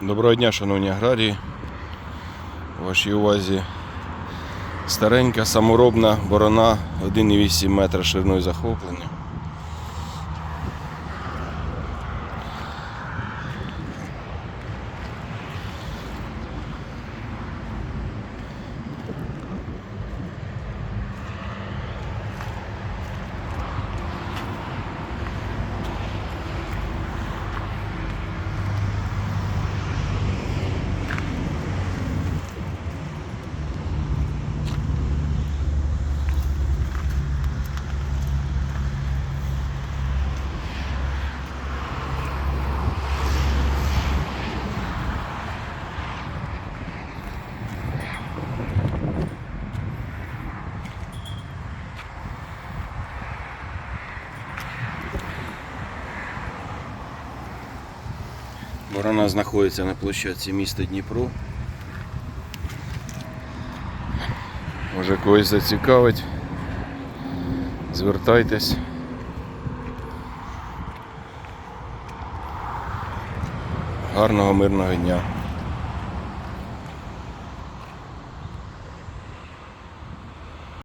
Доброго дня, шановні аграрії. Вашій увазі старенька саморобна борона 1,8 метра шириною захоплення. Борона знаходиться на площадці міста Дніпро. Може когось зацікавить. Звертайтесь. Гарного мирного дня.